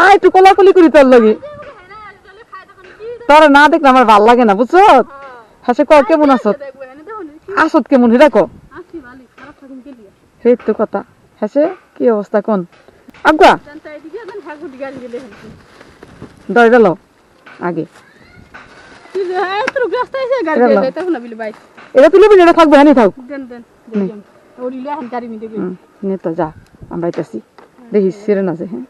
আয় একটু কোলাকুলি করি তোর লগে। তোর না দেখলে আমার ভালো লাগে না, বুঝছ? হাসে ক কেমন আছত আসত কেমন? হে দেখো। সেই তো কথা। হাসে, কি অবস্থা কোন? আগুয়া দয় গেল আগে। এটা তুলে বিলে, এটা থাকবে হ্যাঁ থাক। নে। তো যা আমরা দেখিস দেখি সিরেন আছে হ্যাঁ?